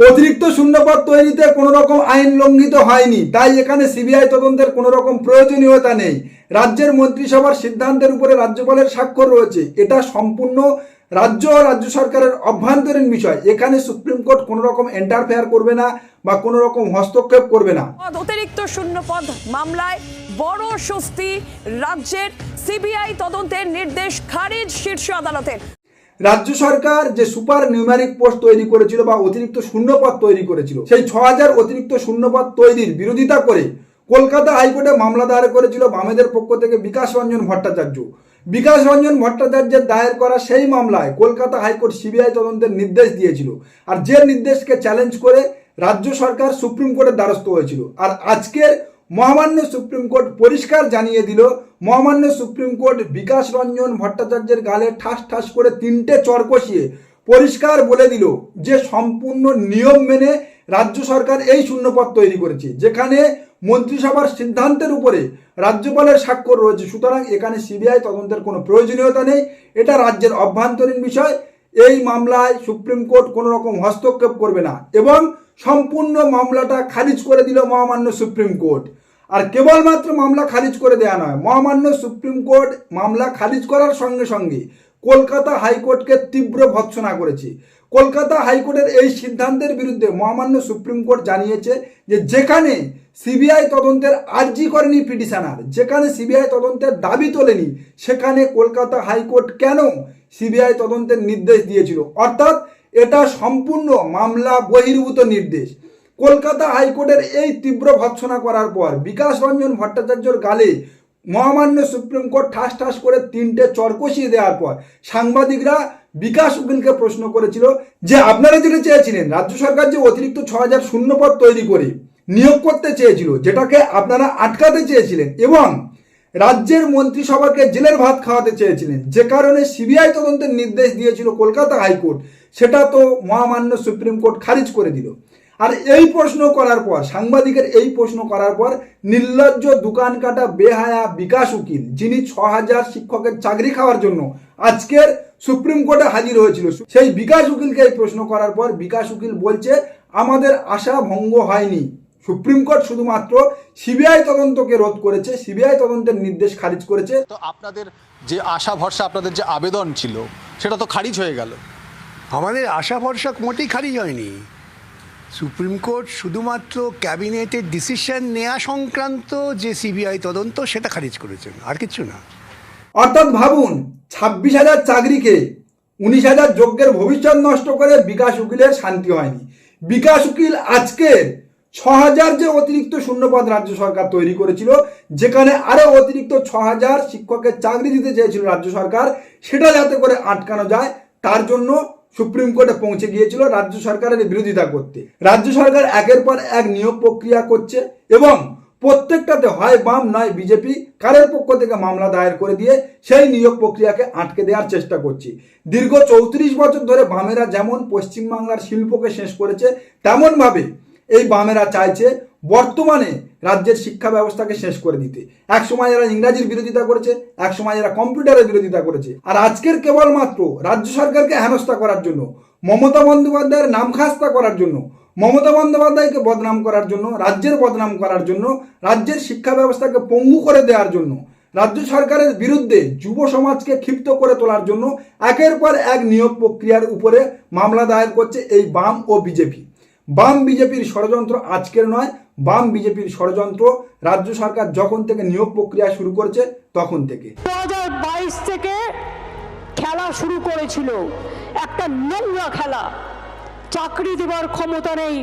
অতিরিক্ত শূন্যপদ তৈরিতে কোনো রকম আইন লঙ্ঘিত হয়নি। তাই এখানে সিবিআই তদন্তের কোনো রকম প্রয়োজনীয়তা নেই। রাজ্যের মন্ত্রিসভার সিদ্ধান্তের উপরে রাজ্যপালের স্বাক্ষর রয়েছে। এটা সম্পূর্ণ রাজ্য ও রাজ্য সরকারের অভ্যন্তরীণ বিষয়। এখানে সুপ্রিম কোর্ট কোনো রকম এন্টারফেয়ার করবে না বা কোনো রকম হস্তক্ষেপ করবে না। অতিরিক্ত শূন্যপদ মামলায় বড় স্বস্তি রাজ্যের সিবিআই তদন্তের নির্দেশ খারিজ শীর্ষ আদালতের রাজ্য সরকার যে সুপার নিউমারিক পোস্ট তৈরি করেছিল বা অতিরিক্ত শূন্যপদ তৈরি করেছিল, সেই ছ হাজার অতিরিক্ত শূন্যপদ তৈরির বিরোধিতা করে কলকাতা হাইকোর্টে মামলা দায়ের করেছিল বামেদের পক্ষ থেকে বিকাশ রঞ্জন ভট্টাচার্য। বিকাশ রঞ্জন ভট্টাচার্যের দায়ের করা সেই মামলায় কলকাতা হাইকোর্ট সিবিআই তদন্তের নির্দেশ দিয়েছিল আর যে নির্দেশকে চ্যালেঞ্জ করে রাজ্য সরকার সুপ্রিম কোর্টের দ্বারস্থ হয়েছিল। আর আজকের মহামান্য সুপ্রিম কোর্ট পরিষ্কার জানিয়ে দিল, মহামান্য সুপ্রিম কোর্ট বিকাশ রঞ্জন ভট্টাচার্যের গালে ঠাস ঠাস করে তিনটে চর কষিয়ে পরিষ্কার বলে দিল যে সম্পূর্ণ নিয়ম মেনে রাজ্য সরকার এই শূন্যপদ তৈরি করেছে, যেখানে মন্ত্রিসভার সিদ্ধান্তের উপরে রাজ্যপালের স্বাক্ষর রয়েছে। সুতরাং এখানে সিবিআই তদন্তের কোনো প্রয়োজনীয়তা নেই। এটা রাজ্যের অভ্যন্তরীণ বিষয়। এই মামলায় সুপ্রিম কোর্ট কোনো রকম হস্তক্ষেপ করবে না এবং সম্পূর্ণ মামলাটা খারিজ করে দিল মহামান্য সুপ্রিম কোর্ট। আর কেবলমাত্র মামলা খারিজ করে দেয়া নয়, মহামান্য সুপ্রিম কোর্ট মামলা খারিজ করার সঙ্গে সঙ্গে কলকাতা হাইকোর্টকে তীব্র ভৎসনা করেছে। কলকাতা হাইকোর্টের এই সিদ্ধান্তের বিরুদ্ধে মহামান্য সুপ্রিম কোর্ট জানিয়েছে যে যেখানে সিবিআই তদন্তের আর্জি করেনি পিটিশনার, যেখানে সিবিআই তদন্তের দাবি তোলেনি, সেখানে কলকাতা হাইকোর্ট কেন সিবিআই তদন্তের নির্দেশ দিয়েছিল? অর্থাৎ এটা সম্পূর্ণ মামলা বহির্ভূত নির্দেশ। কলকাতা হাইকোর্টের এই তীব্র ভৎসনা করার পর বিকাশ রঞ্জন ভট্টাচার্যর গালে মহামান্য সুপ্রিম কোর্ট ঠাস ঠাস করে তিনটে চর কষিয়ে দেওয়ার পর সাংবাদিকরা বিকাশ উকিলকে প্রশ্ন করেছিল যে, আপনারা যেটা চেয়েছিলেন, রাজ্য সরকার যে অতিরিক্ত ছ হাজার শূন্যপদ তৈরি করে নিয়োগ করতে চেয়েছিল, যেটাকে আপনারা আটকাতে চেয়েছিলেন এবং রাজ্যের মন্ত্রিসভাকে জেলের ভাত খাওয়াতে চেয়েছিলেন, যে কারণে সিবিআই তদন্তের নির্দেশ দিয়েছিল কলকাতা হাইকোর্ট, সেটা তো মহামান্য সুপ্রিম কোর্ট খারিজ করে দিল। আর এই প্রশ্ন করার পর সাংবাদিকের এই প্রশ্ন করার পর নির্লজ্জ দোকান কাটা বেহায়া বিকাশ উকিল যিনি ছ হাজার শিক্ষকের চাকরি খাওয়ার জন্য আজকের সুপ্রিম কোর্টে হাজির হয়েছিল। সেই বিকাশ উকিলকে এই প্রশ্ন করার পর বিকাশ উকিল বলছে আমাদের আশা ভঙ্গ হয়নি। সুপ্রিম কোর্ট শুধুমাত্র সিবিআই তদন্তকে রোধ করেছে সিবিআই তদন্তের নির্দেশ খারিজ করেছে। তো আপনাদের যে আশা ভরসা আপনাদের যে আবেদন ছিল সেটা তো খারিজ হয়ে গেল। আমাদের আশা ভরসা মোটেই খারিজ হয়নি। সুপ্রিম কোর্ট শুধুমাত্র ক্যাবিনেটের ডিসিশন নেওয়া সংক্রান্ত যে সিবিআই তদন্ত, সেটা খারিজ করেছেন। আর কিছু না। অর্থাৎ ভাবুন, ছাব্বিশ হাজার চাকরিকে উনিশ হাজার যজ্ঞের ভবিষ্যৎ নষ্ট করে বিকাশ উকিলের শান্তি হয়নি। বিকাশ উকিল আজকের ছ হাজার যে অতিরিক্ত শূন্যপদ রাজ্য সরকার তৈরি করেছিল, যেখানে আরও অতিরিক্ত ছ হাজার শিক্ষকের চাকরি দিতে চেয়েছিল রাজ্য সরকার, সেটা যাতে করে আটকানো যায়, তার জন্য সুপ্রিম কোর্টে পৌঁছে গিয়েছিল রাজ্য সরকারের বিরোধিতা করতে। রাজ্য সরকার একের পর এক নিয়োগ প্রক্রিয়া করছে এবং প্রত্যেকটাতে হয় বাম, নয় বিজেপি। কারের পক্ষ থেকে মামলা দায়ের করে দিয়ে সেই নিয়োগ প্রক্রিয়াকে আটকে দেওয়ার চেষ্টা করছে। দীর্ঘ চৌত্রিশ বছর ধরে বামেরা যেমন পশ্চিমবাংলার শিল্পকে শেষ করেছে, তেমনভাবে এই বামেরা চাইছে বর্তমানে রাজ্যের শিক্ষা ব্যবস্থাকে শেষ করে দিতে। এক সময় এরা ইংরাজির বিরোধিতা করেছে, এক সময় এরা কম্পিউটারের বিরোধিতা করেছে। আর আজকের কেবলমাত্র রাজ্য সরকারকে হেনস্থা করার জন্য, মমতা বন্দ্যোপাধ্যায়ের নাম খাস্তা করার জন্য, মমতা বন্দ্যোপাধ্যায়কে বদনাম করার জন্য, রাজ্যের বদনাম করার জন্য, রাজ্যের শিক্ষা ব্যবস্থাকে পঙ্গু করে দেওয়ার জন্য, রাজ্য সরকারের বিরুদ্ধে যুব সমাজকে ক্ষিপ্ত করে তোলার জন্য একের পর এক নিয়োগ প্রক্রিয়ার উপরে মামলা দায়ের করছে এই বাম ও বিজেপি। বাম বিজেপির ষড়যন্ত্র আজকের নয় বাম বিজেপির ষড়যন্ত্র রাজ্য সরকার যখন থেকে নিয়োগ প্রক্রিয়া শুরু করছে তখন থেকে। দু হাজার বাইশ থেকে খেলা শুরু করেছিল। একটা নোংরা খেলা। চাকরি দেওয়ার ক্ষমতা নেই।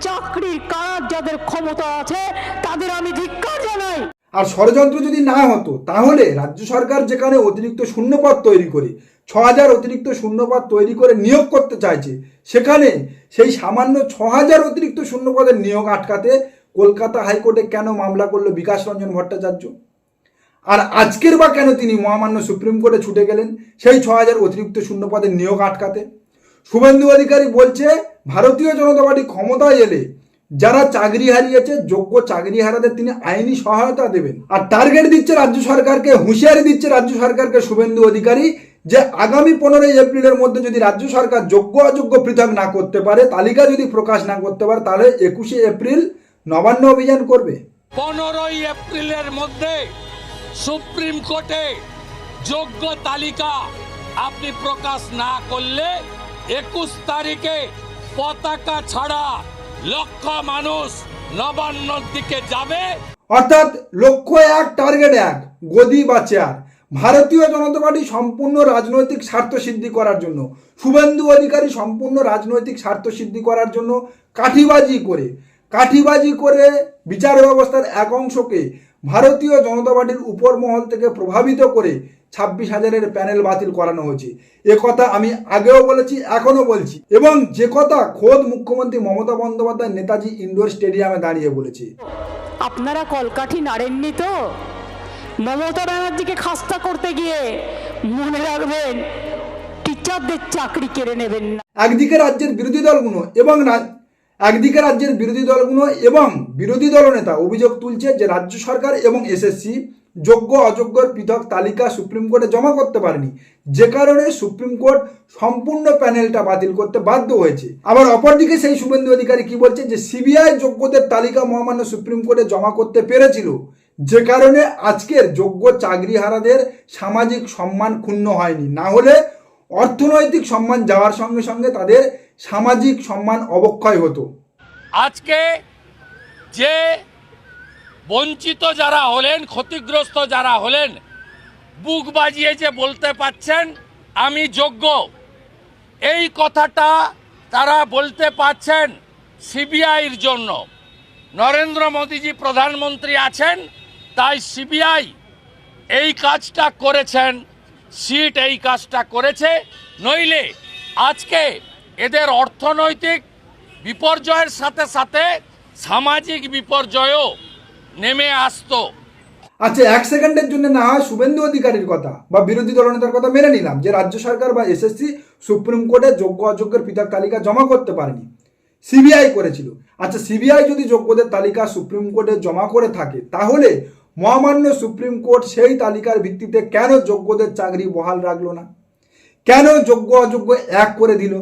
চাকরির কাজ যাদের ক্ষমতা আছে তাদের আমি ধিক্কার জানাই। আর ষড়যন্ত্র যদি না হতো তাহলে রাজ্য সরকার যেখানে অতিরিক্ত শূন্যপদ তৈরি করে ছ হাজার অতিরিক্ত শূন্যপদ তৈরি করে নিয়োগ করতে চাইছে সেখানে সেই সামান্য ছ হাজার অতিরিক্ত শূন্যপদের নিয়োগ আটকাতে কলকাতা হাইকোর্টে কেন মামলা করল বিকাশ রঞ্জন ভট্টাচার্য? আর আজকের বা কেন তিনি মহামান্য সুপ্রিম কোর্টে ছুটে গেলেন? সেই ছ হাজার অতিরিক্ত শূন্যপদের নিয়োগ আটকাতে। শুভেন্দু অধিকারী বলছে, ভারতীয় জনতা পার্টি ক্ষমতায় এলে যারা চাকরি হারিয়েছে, যোগ্য চাকরি হারাদের তিনি আইনি সহায়তা দেবেন। আর টার্গেট দিচ্ছে রাজ্য সরকারকে, হুঁশিয়ারি দিচ্ছে রাজ্য সরকারকে শুভেন্দু অধিকারী যে আগামী পনেরোই এপ্রিলের মধ্যে যদি রাজ্য সরকার যোগ্য অযোগ্য পৃথক না করতে পারে, তালিকা যদি প্রকাশ না করতে পারে, তাহলে একুশে এপ্রিল নবান্ন অভিযান করবে। পনেরোই এপ্রিলের মধ্যে সুপ্রিম কোর্টে যোগ্য তালিকা আপনি প্রকাশ না করলে একুশ তারিখে পতাকা ছাড়া লক্ষ মানুষ নবান্নর দিকে যাবে। অর্থাৎ লক্ষ্য এক টার্গেট এক গদি বা চেয়ার। ভারতীয় জনতা পার্টি সম্পূর্ণ রাজনৈতিক স্বার্থ সিদ্ধি করার জন্য শুভেন্দু অধিকারী সম্পূর্ণ রাজনৈতিক স্বার্থ সিদ্ধি করার জন্য কাঠিবাজি করে। কাঠিবাজি করে বিচার ব্যবস্থার এক অংশকে ভারতীয় জনতা পার্টির উপর মহল থেকে প্রভাবিত করে ছাব্বিশ হাজারের প্যানেল বাতিল করানো হয়েছে। এ কথা আমি আগেও বলেছি এখনও বলছি। এবং যে কথা খোদ মুখ্যমন্ত্রী মমতা বন্দ্যোপাধ্যায় নেতাজি ইন্ডোর স্টেডিয়ামে দাঁড়িয়ে বলেছে। আপনারা কলকাঠি নাড়েননি তো? মমতা ব্যানার্জিকে খাস্তা করতে গিয়ে মনে রাখবেন টিচারদের চাকরি কেড়ে নেবেন না। একদিকে রাজ্যের বিরোধী দলগুলো এবং একদিকে রাজ্যের বিরোধী দলগুলো এবং বিরোধী দলনেতা অভিযোগ তুলছে যে রাজ্য সরকার এবং এসএসসি যোগ্য অযোগ্যর পৃথক তালিকা সুপ্রিম কোর্টে জমা করতে পারেনি। যে কারণে সুপ্রিম কোর্ট সম্পূর্ণ প্যানেলটা বাতিল করতে বাধ্য হয়েছে। আবার অপরদিকে সেই শুভেন্দু অধিকারী কি বলছে যে সিবিআই যোগ্যদের তালিকা মহামান্য সুপ্রিম কোর্টে জমা করতে পেরেছিল। যে কারণে আজকের যোগ্য চাকরিহারাদের সামাজিক সম্মান ক্ষুণ্ণ হয়নি। না হলে অর্থনৈতিক সম্মান যাওয়ার সঙ্গে সঙ্গে তাদের সামাজিক সম্মান অবক্ষয় হতো। আজকে যে বঞ্চিত যারা হলেন, ক্ষতিগ্রস্ত যারা হলেন, বুক বাজিয়ে যে বলতে পাচ্ছেন, আমি যোগ্য। এই কথাটা তারা বলতে পাচ্ছেন সিবিআইর জন্য। নরেন্দ্র মোদীজি প্রধানমন্ত্রী আছেন, তাই সিবিআই এই কাজটা করেছেন, সিট এই কাজটা করেছে, নইলে আজকে এদের অর্থনৈতিক বিপর্যয়ের সাথে সাথে সামাজিক বিপর্যয়ও নেমে আসতো। আচ্ছা এক সেকেন্ডের জন্য না হয় শুভেন্দু অধিকারীর কথা বা বিরোধী দলনেতার কথা মেনে নিলাম, যে রাজ্য সরকার বা এসএসসি সুপ্রিম কোর্টে যোগ্য অযোগ্যের পৃথক তালিকা জমা করতে পারেনি। সিবিআই করেছিল। আচ্ছা সিবিআই যদি যোগ্যদের তালিকা সুপ্রিম কোর্টে জমা করে থাকে, তাহলে মহামান্য সুপ্রিম কোর্ট সেই তালিকার ভিত্তিতে কেন যোগ্যদের চাকরি বহাল রাখল না? কেন যোগ্য অযোগ্য এক করে দিল?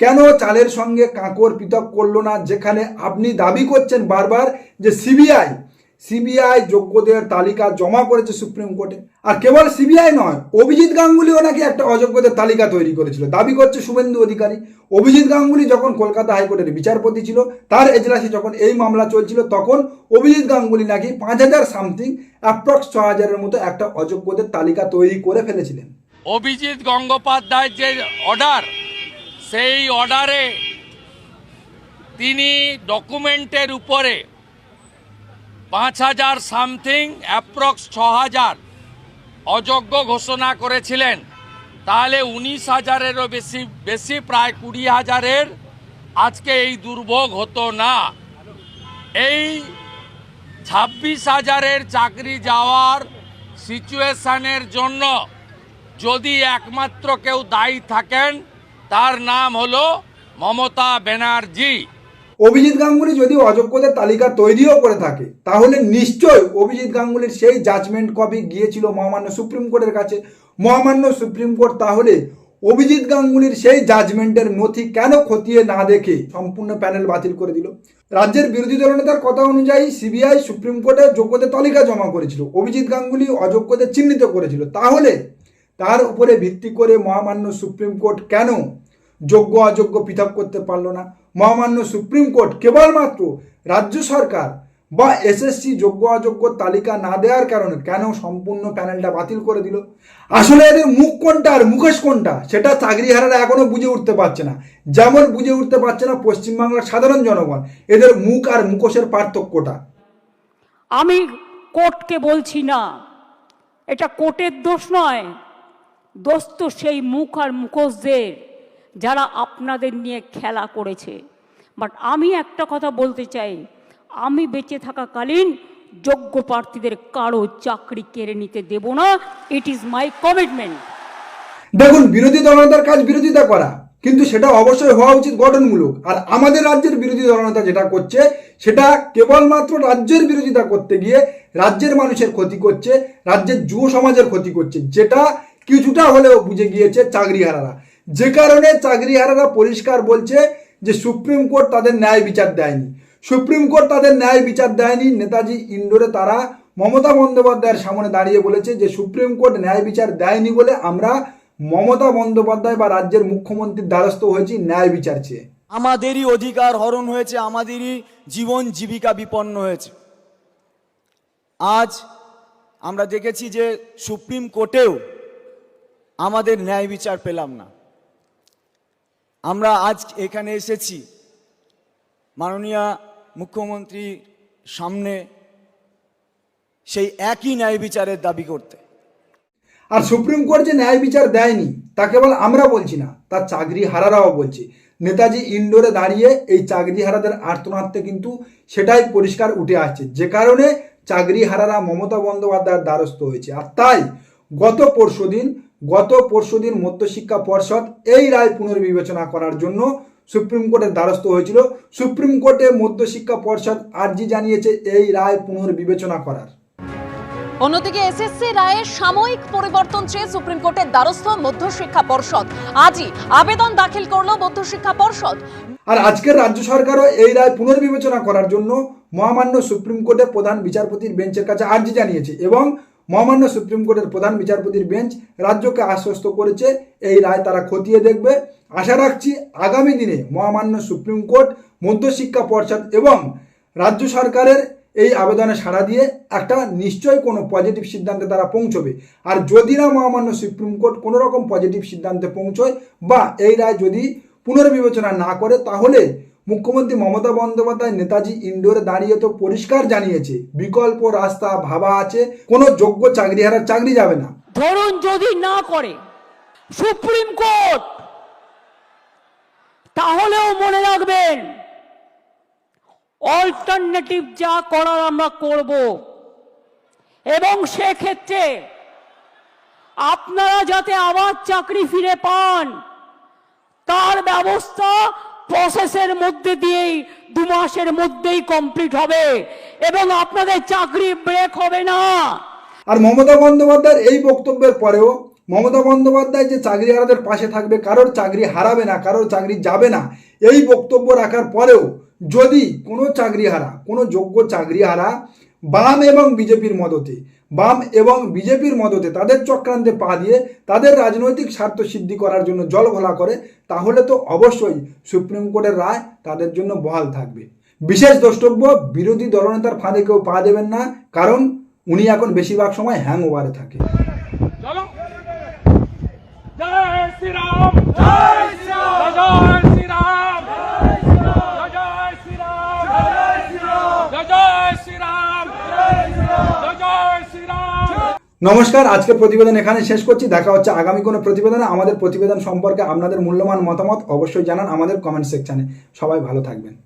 কেন চালের সঙ্গে কাঁকর পৃথক করল না? যেখানে আপনি দাবি করছেন বারবার যে সিবিআই সিবিআই যোগ্যদের তালিকা জমা করেছে সুপ্রিম কোর্টে। আর কেবল সিবিআই নয়, অভিজিৎ গাঙ্গুলিও নাকি একটা অযোগ্যদের তালিকা তৈরি করেছিল। দাবি করছে শুভেন্দু অধিকারী। অভিজিৎ গাঙ্গুলি যখন কলকাতা হাইকোর্টের বিচারপতি ছিল, তার এজলাসে যখন এই মামলা চলছিল, তখন অভিজিৎ গাঙ্গুলি নাকি পাঁচ হাজার সামথিং, অ্যাপ্রক্স ছ হাজারের মতো একটা অযোগ্যদের তালিকা তৈরি করে ফেলেছিলেন। অভিজিৎ গঙ্গোপাধ্যায়ের যে অর্ডার সেই অর্ডারে তিনি ডকুমেন্টের উপরে পাঁচ হাজার সামথিং, অ্যাপ্রক্স ছ হাজার অযোগ্য ঘোষণা করেছিলেন। তাহলে উনিশ হাজারেরও বেশি বেশি প্রায় কুড়ি হাজারের আজকে এই দুর্ভোগ হতো না। এই ছাব্বিশ হাজারের চাকরি যাওয়ার সিচুয়েশানের জন্য যদি একমাত্র কেউ দায়ী থাকেন তার নাম হলো মমতা ব্যানার্জি। অভিজিৎ গাঙ্গুলি যদি অযোগ্যদের তালিকা তৈরিও করে থাকে, তাহলে নিশ্চয় অভিজিৎ গাঙ্গুলির সেই জাজমেন্ট কপি গিয়েছিল মহামান্য সুপ্রিম কোর্টের কাছে। মহামান্য সুপ্রিম কোর্ট তাহলে অভিজিৎ গাঙ্গুলির সেই জাজমেন্টের নথি কেন খতিয়ে না দেখে সম্পূর্ণ প্যানেল বাতিল করে দিল? রাজ্যের বিরোধী দলনেতার কথা অনুযায়ী সিবিআই সুপ্রিম কোর্টে যোগ্যদের তালিকা জমা করেছিল। অভিজিৎ গাঙ্গুলি অযোগ্যদের চিহ্নিত করেছিল। তাহলে তার উপরে ভিত্তি করে মহামান্য সুপ্রিম কোর্ট কেন যোগ্য অযোগ্য পৃথক করতে পারল না। মহামান্য সুপ্রিম কোর্ট কেবলমাত্র রাজ্য সরকার বা এসএসসি যোগ্য অযোগ্য তালিকা না দেওয়ার কারণে কেন সম্পূর্ণ প্যানেলটা বাতিল করে দিল? আসলে এদের মুখ কোনটা আর মুখোশ কোনটা, সেটা চাকরিহারারা এখনও বুঝে উঠতে পারছে না। যেমন বুঝে উঠতে পারছে না পশ্চিমবাংলার সাধারণ জনগণ, এদের মুখ আর মুখোশের পার্থক্যটা। আমি কোর্টকে বলছি না, এটা কোর্টের দোষ নয়, দোষ তো সেই মুখ আর মুখোশদের। যারা আপনাদের নিয়ে খেলা করেছে। বাট আমি একটা কথা বলতে চাই, আমি বেঁচে থাকাকালীন যোগ্য প্রার্থীদের কারও চাকরি কেড়ে নিতে দেব না। ইট ইজ মাই কমিটমেন্ট দেখুন, বিরোধী দলনেতার কাজ বিরোধিতা করা, কিন্তু সেটা অবশ্যই হওয়া উচিত গঠনমূলক। আর আমাদের রাজ্যের বিরোধী দলনেতা যেটা করছে, সেটা কেবলমাত্র রাজ্যের বিরোধিতা করতে গিয়ে রাজ্যের মানুষের ক্ষতি করছে, রাজ্যের যুব সমাজের ক্ষতি করছে, যেটা কিছুটা হলেও বুঝে গিয়েছে চাকরিহারারা। যে কারণে চাকরিহারারা পরিষ্কার বলছে যে সুপ্রিম কোর্ট তাদের ন্যায় বিচার দেয়নি। সুপ্রিম কোর্ট তাদের ন্যায় বিচার দেয়নি। নেতাজি ইন্ডোরে তারা মমতা বন্দ্যোপাধ্যায়ের সামনে দাঁড়িয়ে বলেছে যে সুপ্রিম কোর্ট ন্যায় বিচার দেয়নি বলে আমরা মমতা বন্দ্যোপাধ্যায় বা রাজ্যের মুখ্যমন্ত্রীর দ্বারস্থ হয়েছি, ন্যায় বিচার চেয়ে। আমাদেরই অধিকার হরণ হয়েছে, আমাদেরই জীবন জীবিকা বিপন্ন হয়েছে। আজ আমরা দেখেছি যে সুপ্রিম কোর্টেও আমাদের ন্যায় বিচার পেলাম না। আমরা আজ এখানে এসেছি মাননীয় মুখ্যমন্ত্রীর সামনে সেই একই ন্যায় বিচারের দাবি করতে। আর সুপ্রিম কোর্ট যে ন্যায় বিচার দেয়নি তা কেবল আমরা বলছি না, তার চাকরি হারারাও বলছে। নেতাজি ইন্ডোরে দাঁড়িয়ে এই চাকরি হারাদের আর্তনাদতে কিন্তু সেটাই পরিষ্কার উঠে আসছে। যে কারণে চাকরি হারারা মমতা বন্দ্যোপাধ্যায়ের দ্বারস্থ হয়েছে। আর তাই গত পরশুদিন গত পরশুদিন মধ্যশিক্ষা পর্ষদ এই রায় পুনর্বিবেচনা করার জন্য সুপ্রিম কোর্টের দ্বারস্থ হয়েছিল। সুপ্রিম কোর্টে মধ্যশিক্ষা পর্ষদ আর্জি জানিয়েছে এই রায় পুনর্বিবেচনা করার। অন্যদিকে এসএসসি রায়ের সাময়িক পরিবর্তন চেয়ে সুপ্রিম কোর্টের দ্বারস্থ মধ্যশিক্ষা পর্ষদ। আজই আবেদন দাখিল করল মধ্যশিক্ষা পর্ষদ। আর আজকের রাজ্য সরকারও এই রায় পুনর্বিবেচনা করার জন্য মহামান্য সুপ্রিম কোর্টের প্রধান বিচারপতির বেঞ্চের কাছে আর্জি জানিয়েছে এবং মহামান্য সুপ্রিম কোর্টের প্রধান বিচারপতির বেঞ্চ রাজ্যকে আশ্বস্ত করেছে, এই রায় তারা খতিয়ে দেখবে। আশা রাখছি আগামী দিনে মহামান্য সুপ্রিম কোর্ট, মধ্যশিক্ষা পর্ষদ এবং রাজ্য সরকারের এই আবেদনে সাড়া দিয়ে একটা নিশ্চয় কোনো পজিটিভ সিদ্ধান্তে তারা পৌঁছবে। আর যদি না মহামান্য সুপ্রিম কোর্ট কোনো রকম পজিটিভ সিদ্ধান্তে পৌঁছয় বা এই রায় যদি পুনর্বিবেচনা না করে, তাহলে মুখ্যমন্ত্রী মমতা বন্দ্যোপাধ্যায় নেতাজি ইন্ডোরে দাঁড়িয়ে তো পরিষ্কার জানিয়েছে, বিকল্প রাস্তা ভাবা আছে, কোনো যোগ্য চাকরিহারার চাকরি যাবে না। ধরুন যদি না করে সুপ্রিম কোর্ট, তাহলেও মনে রাখবেন অল্টারনেটিভ যা করার আমরা করব। এবং সেক্ষেত্রে আপনারা যাতে আবার চাকরি ফিরে পান, তার ব্যবস্থা প্রসেসের মধ্যে দিয়েই দু মাসের মধ্যেই কমপ্লিট হবে। এবং আপনাদের চাকরি ব্রেক হবে না। আর মমতা বন্দ্যোপাধ্যায়ের এই বক্তব্যের পরেও মমতা বন্দ্যোপাধ্যায় যে চাকরিহারাদের পাশে থাকবে, কারোর চাকরি হারাবে না, কারোর চাকরি যাবে না, এই বক্তব্য রাখার পরেও যদি কোনো চাকরি হারা, কোনো যোগ্য চাকরিহারা বাম এবং বিজেপির মদতে বাম এবং বিজেপির মদতে তাদের চক্রান্তে পা দিয়ে তাদের রাজনৈতিক স্বার্থ সিদ্ধি করার জন্য জল ঘোলা করে, তাহলে তো অবশ্যই সুপ্রিম কোর্টের রায় তাদের জন্য বহাল থাকবে। বিশেষ দ্রষ্টব্য, বিরোধী দলনেতার ফাঁদে কেউ পা দেবেন না, কারণ উনি এখন বেশিরভাগ সময় হ্যাং ওভারে থাকে জয় জয় শ্রীরাম জয় শ্রীরাম জয় শ্রীরাম জয় শ্রীরাম নমস্কার, আজকে প্রতিবেদন এখানে শেষ করছি। দেখা হচ্ছে আগামী কোনো প্রতিবেদনে। আমাদের প্রতিবেদন সম্পর্কে আপনাদের মূল্যবান মতামত অবশ্যই জানান আমাদের কমেন্ট সেকশানে। সবাই ভালো থাকবেন।